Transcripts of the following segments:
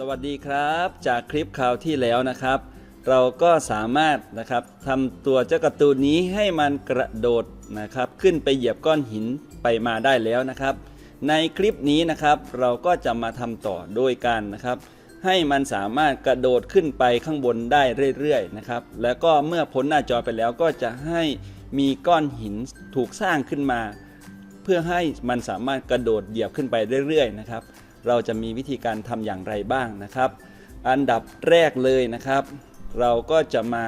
สวัสดีครับจากคลิปคราวที่แล้วนะครับ เราก็สามารถนะครับทำตัวเจ้ากร์ตูนนี้ให้มันกระโดดนะครับ ขึ้นไปเหยียบก้อนหินไปมาได้แล้วนะครับ ในคลิปนี้นะครับเราก็จะมาทำต่อโดยการนะครับ ให้มันสามารถกระโดดขึ้นไปข้างบนได้เรื่อยๆนะครับ แล้วก็เมื่อพ้นหน้าจอไปแล้วก็จะให้มีก้อนหินถูกสร้างขึ้นมา เพื่อให้มันสามารถกระโดดเหยียบขึ้นไปเรื่อยๆนะครับ เราจะมีวิธีการทำอย่างไรบ้างนะครับ อันดับแรกเลยนะครับ เราก็จะมา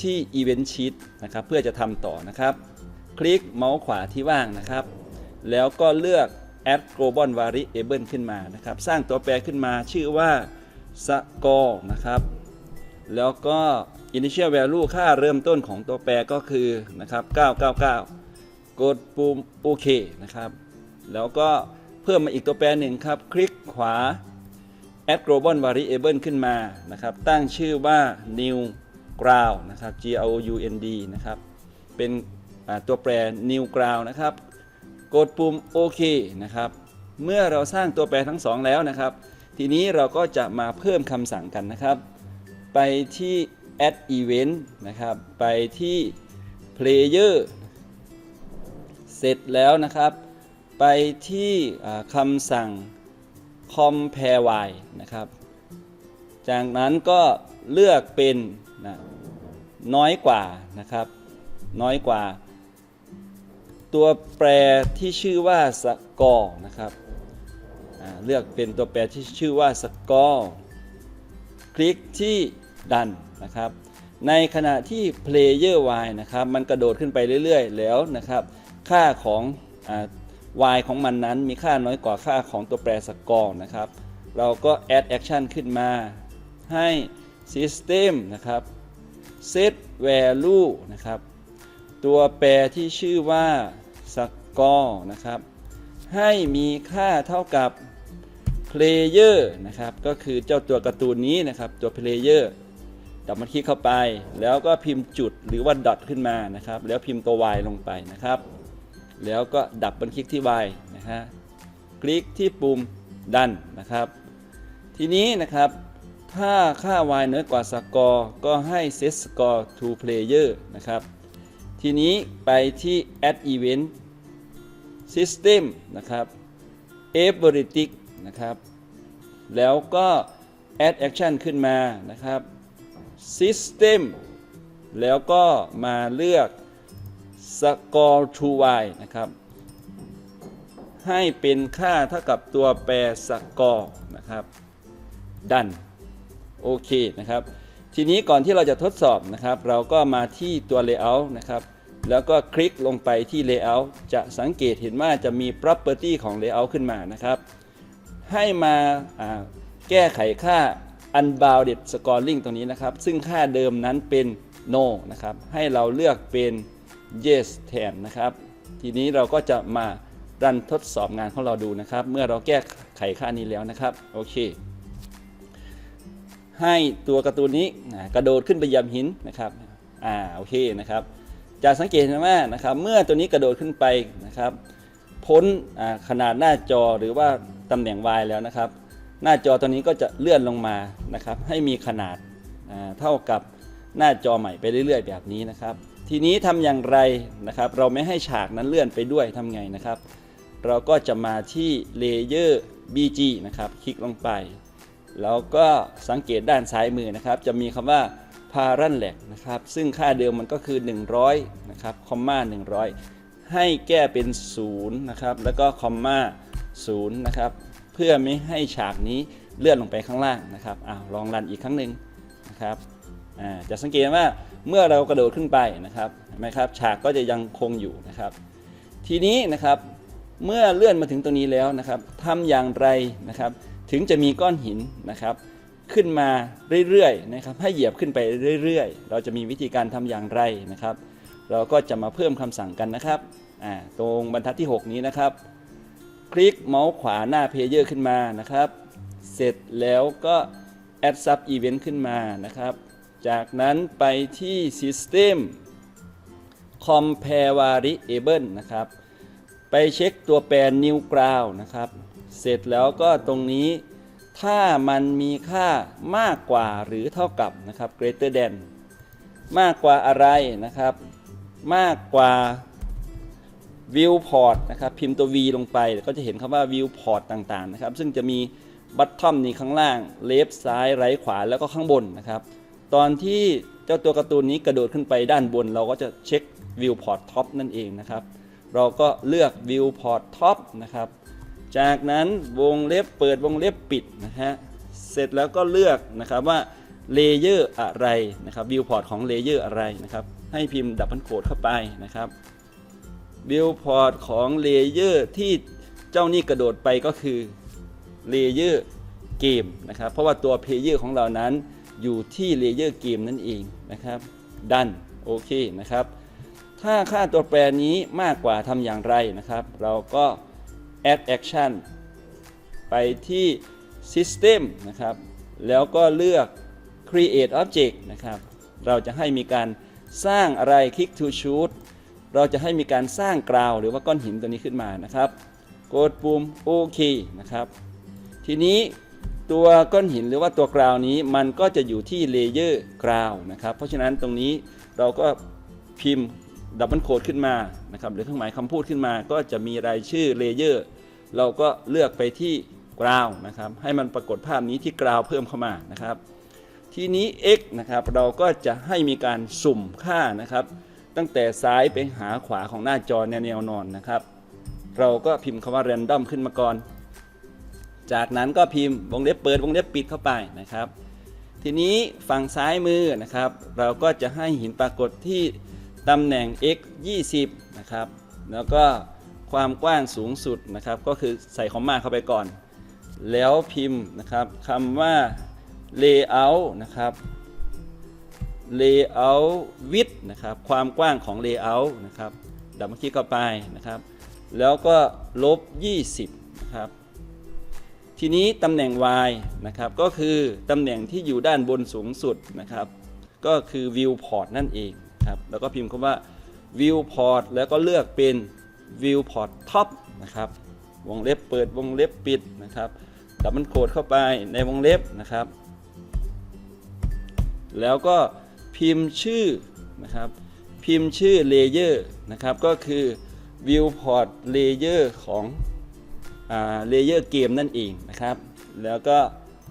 ที่ Event Sheet นะครับเพื่อจะทำต่อนะครับ คลิกเมาส์ขวาที่ว่างนะครับ แล้วก็เลือก add global variable ขึ้นมานะครับ สร้างตัวแปรขึ้นมาชื่อว่า score นะครับ แล้วก็ initial value ค่าเริ่มต้นของตัวแปรก็คือนะครับ 999 กดปุ่มโอเคนะครับ แล้วก็ พิ่มมาอีกตัวแปรหนึ่งครับ คลิกขวา add global variable ขึ้นมานะครับ ตั้งชื่อว่า new ground นะครับ g r o u n d นะครับ เป็นตัวแปร new ground นะครับ กดปุ่มโอเคนะครับ เมื่อเราสร้างตัวแปรทั้งสองแล้วนะครับ ทีนี้เราก็จะมาเพิ่มคำสั่งกันนะครับ ไปที่ add event นะครับ ไปที่ player เสร็จแล้วนะครับ ไปที่คำสั่ง compare y นะครับ จากนั้นก็เลือกเป็นนะน้อยกว่านะครับ น้อยกว่า ตัวแปรที่ชื่อว่าสกอร์นะครับเลือกเป็นตัวแปรที่ชื่อว่าสกอร์คลิกที่ดันนะครับ ในขณะที่ player y นะครับ มันกระโดดขึ้นไปเรื่อย ๆ แล้วนะครับ ค่าของอ y ของมันนั้นมีค่าน้อยกว่าค่าของตัวแปรสกอร์นะครับ เราก็ add action ขึ้นมาให้ system นะครับ set value นะครับ ตัวแปรที่ชื่อว่าสกอร์นะครับ ให้มีค่าเท่ากับ player นะครับ ก็คือเจ้าตัวการ์ตูนนี้นะครับ ตัว player ดับมันคลิกเข้าไป แล้วก็พิมพ์จุดหรือว่า dot ขึ้นมานะครับ แล้วพิมพ์ตัว y ลงไปนะครับ แล้วก็ดับบันคลิกที่ y นะฮะคลิกที่ปุ่มดันนะครับ ทีนี้นะครับถ้าค่า y น้อยกว่าสกอร์ก็ให้ set score to player นะครับ ทีนี้ไปที่ add event system นะครับ everything นะครับ แล้วก็ add action ขึ้นมานะครับ system แล้วก็มาเลือก score to y นะครับ ให้เป็นค่าเท่ากับตัวแปรสกอร์นะครับ ดัน โอเคนะครับ ทีนี้ก่อนที่เราจะทดสอบนะครับ เราก็มาที่ตัว layout นะครับ แล้วก็คลิกลงไปที่ layout จะสังเกตเห็นว่าจะมี property ของ layout ขึ้นมานะครับ ให้มาาแก้ไขค่า unbounded scoring ตรงนี้นะครับ ซึ่งค่าเดิมนั้นเป็น no นะครับ ให้เราเลือกเป็น yes แทนนะครับ ทีนี้เราก็จะมารันทดสอบงานของเราดูนะครับ เมื่อเราแก้ไขค่านี้แล้วนะครับ โอเค ให้ตัวการ์ตูนนี้กระโดดขึ้นไปยียบหินนะครับ อ่า โอเคนะครับ จะสังเกตเห็นว่านะครับ เมื่อตัวนี้กระโดดขึ้นไปนะครับ พ้นขนาดหน้าจอหรือว่าตำแหน่ง Y แล้วนะครับ หน้าจอตัวนี้ก็จะเลื่อนลงมานะครับ ให้มีขนาดเท่ากับหน้าจอใหม่ไปเรื่อย ๆ แบบนี้นะครับ ทีนี้ทำอย่างไรนะครับ เราไม่ให้ฉากนั้นเลื่อนไปด้วยทำไงนะครับ เราก็จะมาที่ Layer BG นะครับ คลิกลงไป แล้วก็สังเกตด้านซ้ายมือนะครับ จะมีคำว่า p a r a n l e c นะครับ ซึ่งค่าเดิมมันก็คือ 100 นะครับ คอมมา100 ให้แก้เป็น 0 นะครับ แล้วก็คอมมา0นะครับ เพื่อไม่ให้ฉากนี้เลื่อนลงไปข้างล่างนะครับอ้าวลองรันอีกครั้งหนึ่งนะครับอ่าจะสังเกตว่า เมื่อเรากระโดดขึ้นไปนะครับเห็นไหมครับฉากก็จะยังคงอยู่นะครับ ทีนี้นะครับเมื่อเลื่อนมาถึงตรงนี้แล้วนะครับทำอย่างไรนะครับ ถึงจะมีก้อนหินนะครับ ขึ้นมาเรื่อยๆนะครับ ให้เหยียบขึ้นไปเรื่อยๆ เราจะมีวิธีการทำอย่างไรนะครับ เราก็จะมาเพิ่มคำสั่งกันนะครับอ่าตรงบรรทัดที่ 6 นี้นะครับ คลิกเมาส์ขวาหน้าเพลเยอร์ขึ้นมานะครับ เสร็จแล้วก็ add sub event ขึ้นมานะครับ จากนั้นไปที่ system compare variable นะครับ ไปเช็คตัวแปร new ground นะครับ เสร็จแล้วก็ตรงนี้ถ้ามันมีค่ามากกว่าหรือเท่ากับนะครับ greater than มากกว่าอะไรนะครับ มากกว่า viewport นะครับ พิมพ์ตัว v ลงไป ก็จะเห็นคำว่า viewport ต่างๆ นะครับ ซึ่งจะมี bottom นี่ข้างล่าง left ซ้าย right ขวา แล้วก็ข้างบนนะครับ ตอนที่เจ้าตัวการ์ตูนนี้กระโดดขึ้นไปด้านบน เราก็จะเช็ค viewport top นั่นเองนะครับ เราก็เลือก viewport top นะครับ จากนั้นวงเล็บเปิดวงเล็บปิดนะฮะ เสร็จแล้วก็เลือกนะครับว่าเลเยอร์อะไรนะครับ viewport ของเลเยอร์อะไรนะครับ ให้พิมพ์ดับเบิลโคดเข้าไปนะครับ viewport ของเลเยอร์ที่เจ้านี่กระโดดไปก็คือเลเยอร์เกมนะครับ เพราะว่าตัวเพลเยอร์ของเรานั้น อยู่ที่เลเยอร์เกมนั่นเองนะครับดันโอเคนะครับ ถ้าค่าตัวแปรนี้มากกว่าทำอย่างไรนะครับ เราก็ add action ไปที่ system นะครับ แล้วก็เลือก create object นะครับ เราจะให้มีการสร้างอะไร click to shoot เราจะให้มีการสร้างกราวหรือว่าก้อนหินตัวนี้ขึ้นมานะครับ กดปุ่มโอเคนะครับ ทีนี้ ตัวก้อนหินหรือว่าตัวกราวนี้มันก็จะอยู่ที่เลเยอร์กราวนะครับ เพราะฉะนั้นตรงนี้เราก็พิมพ์ดับเบิลโคดขึ้นมานะครับหรือเครื่องหมายคำพูดขึ้นมา ก็จะมีรายชื่อเลเยอร์เราก็เลือกไปที่กราวนะครับให้มันปรากฏภาพนี้ที่กราวเพิ่มเข้ามานะครับ ทีนี้ x นะครับเราก็จะให้มีการสุ่มค่านะครับ ตั้งแต่ซ้ายไปหาขวาของหน้าจอแนวแนวนอนนะครับ เราก็พิมพ์คำว่า random ขึ้นมาก่อน จากนั้นก็พิมพ์วงเล็บเปิดวงเล็บปิดเข้าไปนะครับ ทีนี้ฝั่งซ้ายมือนะครับ เราก็จะให้หินปรากฏที่ตำแหน่ง x 20นะครับ แล้วก็ความกว้างสูงสุดนะครับ ก็คือใส่คอมมาเข้าไปก่อน แล้วพิมพ์นะครับคำว่า layout นะครับ layout width นะครับ ความกว้างของ layout นะครับดับเบิลคลิกเข้าไปนะครับ แล้วก็ลบ 20 นะครับ ทีนี้ตำแหน่ง y นะครับก็คือตำแหน่งที่อยู่ด้านบนสูงสุดนะครับ ก็คือ viewport นั่นเองครับแล้วก็พิมพ์คำว่า viewport แล้วก็เลือกเป็น viewport top นะครับวงเล็บเปิดวงเล็บปิดนะครับดับมันโคดเข้าไปในวงเล็บนะครับ แล้วก็พิมพ์ชื่อนะครับพิมพ์ชื่อเลเยอร์นะครับก็คือ viewport layer ของ เลเยอร์เกมนั่นเองนะครับ แล้วก็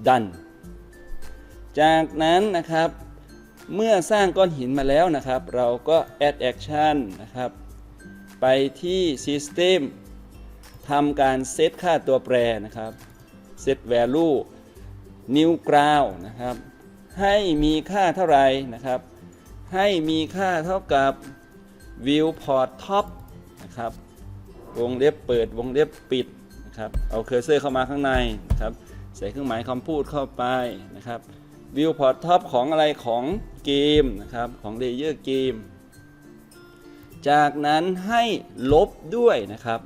ดัน จากนั้นนะครับเมื่อสร้างก้อนหินมาแล้วนะครับ เราก็ add action นะครับ ไปที่ system ทำการเซตค่าตัวแปรนะครับ set value new ground นะครับ ให้มีค่าเท่าไหร่นะครับ ให้มีค่าเท่ากับ viewport top นะครับ วงเล็บเปิดวงเล็บปิด นะครับเอาเคอร์เซอร์เข้ามาข้างในนะครับใส่เครื่องหมายคำพูดเข้าไปนะครับ viewport top ของอะไรของเกมนะครับของ layer เกมจากนั้นให้ลบด้วยนะครับ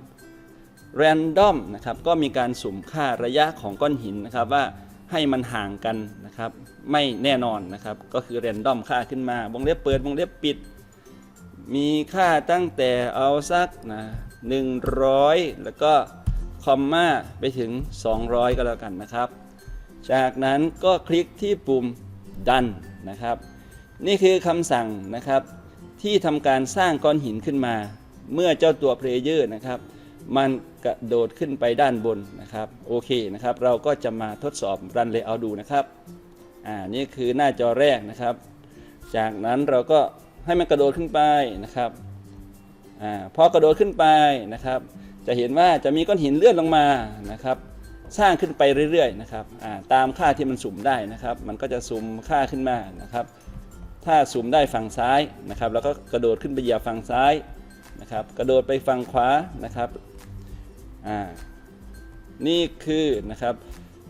random นะครับก็มีการสุ่มค่าระยะของก้อนหินนะครับว่าให้มันห่างกันนะครับไม่แน่นอนนะครับก็คือ random ค่าขึ้นมาวงเล็บเปิดวงเล็บปิด มีค่าตั้งแต่เอาสักนะ100 แล้วก็ คอมมาไปถึง 200 ก็แล้วกันนะครับ จากนั้นก็คลิกที่ปุ่มดันนะครับ นี่คือคำสั่งนะครับที่ทำการสร้างก้อนหินขึ้นมา เมื่อเจ้าตัวเพลเยอร์นะครับ มันกระโดดขึ้นไปด้านบนนะครับ โอเคนะครับ เราก็จะมาทดสอบรันเลเยอร์ดูนะครับ อ่า นี่คือหน้าจอแรกนะครับ จากนั้นเราก็ให้มันกระโดดขึ้นไปนะครับ อ่า พอกระโดดขึ้นไปนะครับ จะเห็นว่าจะมีก้อนหินเลื่อนลงมานะครับ สร้างขึ้นไปเรื่อยๆนะครับตามค่าที่มันสุ่มได้นะครับ มันก็จะสุ่มค่าขึ้นมานะครับ ถ้าสุ่มได้ฝั่งซ้ายนะครับ แล้วก็กระโดดขึ้นไปเหยียบฝั่งซ้ายนะครับ กระโดดไปฝั่งขวานะครับนี่คือนะครับ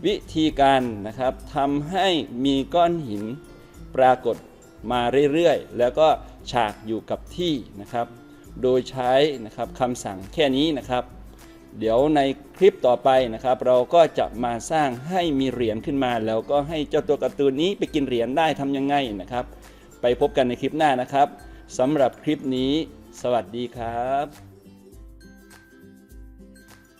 วิธีการนะครับทำให้มีก้อนหินปรากฏมาเรื่อยๆ แล้วก็ฉากอยู่กับที่นะครับ โดยใช้นะครับคำสั่งแค่นี้นะครับ เดี๋ยวในคลิปต่อไปนะครับ เราก็จะมาสร้างให้มีเหรียญขึ้นมา แล้วก็ให้เจ้าตัวการ์ตูนนี้ไปกินเหรียญได้ทำยังไงนะครับ ไปพบกันในคลิปหน้านะครับสำหรับคลิปนี้ สวัสดีครับ